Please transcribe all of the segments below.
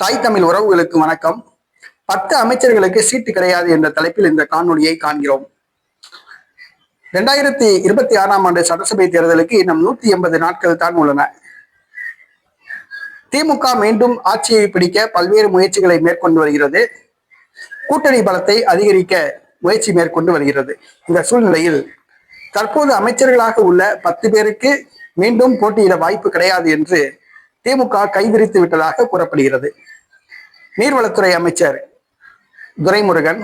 தாய் தமிழ் உறவுகளுக்கு வணக்கம். பத்து அமைச்சர்களுக்கு சீட்டு கிடையாது என்ற தலைப்பில் இந்த காணொலியை காண்கிறோம். இரண்டாயிரத்தி இருபத்தி ஆறாம் ஆண்டு சட்டசபை தேர்தலுக்கு இன்னும் நூத்தி எண்பது நாட்கள் தான் உள்ளன. திமுக மீண்டும் ஆட்சியை பிடிக்க பல்வேறு முயற்சிகளை மேற்கொண்டு வருகிறது. கூட்டணி பலத்தை அதிகரிக்க முயற்சி மேற்கொண்டு வருகிறது. இந்த சூழ்நிலையில் தற்போது அமைச்சர்களாக உள்ள பத்து பேருக்கு மீண்டும் போட்டியிட வாய்ப்பு கிடையாது என்று திமுக கைவிரித்து விட்டதாக கூறப்படுகிறது. நீர்வளத்துறை அமைச்சர் Duraimurugan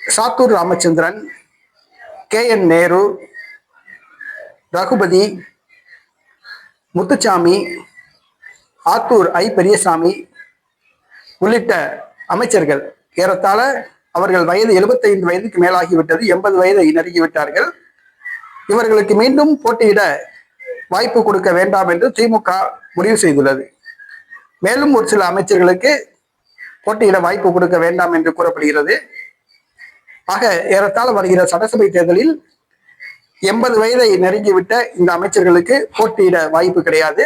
Sattur Ramachandran K N Nehru Ragupathi Muthusamy Athur I Periyasamy உள்ளிட்ட அமைச்சர்கள். ஏறத்தாழ அவர்கள் வயது 75 வயதுக்கு மேலாகிவிட்டது எண்பது வயதை நெருங்கிவிட்டார்கள். இவர்களுக்கு மீண்டும் போட்டியிட வாய்ப்பு கொடுக்க வேண்டாம் என்று திமுக முடிவு செய்துள்ளது. மேலும் ஒரு சில அமைச்சர்களுக்கு போட்டியிட வாய்ப்பு கொடுக்க வேண்டாம் என்று கூறப்படுகிறது. ஆக ஏறத்தாழ வருகிற சட்டசபை தேர்தலில் எண்பது வயதை நெருங்கிவிட்ட இந்த அமைச்சர்களுக்கு போட்டியிட வாய்ப்பு கிடையாது.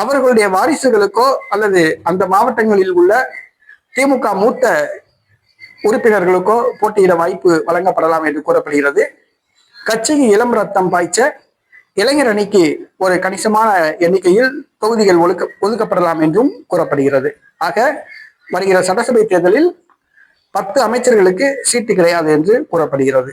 அவர்களுடைய வாரிசுகளுக்கோ அல்லது அந்த மாவட்டங்களில் உள்ள திமுக மூத்த உறுப்பினர்களுக்கோ போட்டியிட வாய்ப்பு வழங்கப்படலாம் என்று கூறப்படுகிறது. கட்சிக்கு இளம் ரத்தம் பாய்ச்ச இளைஞர் அணிக்கு ஒரு கணிசமான எண்ணிக்கையில் தொகுதிகள் ஒழுக்க ஒதுக்கப்படலாம் என்றும் கூறப்படுகிறது. ஆக வருகிற சட்டசபை தேர்தலில் பத்து அமைச்சர்களுக்கு சீட்டு கிடையாது என்று கூறப்படுகிறது.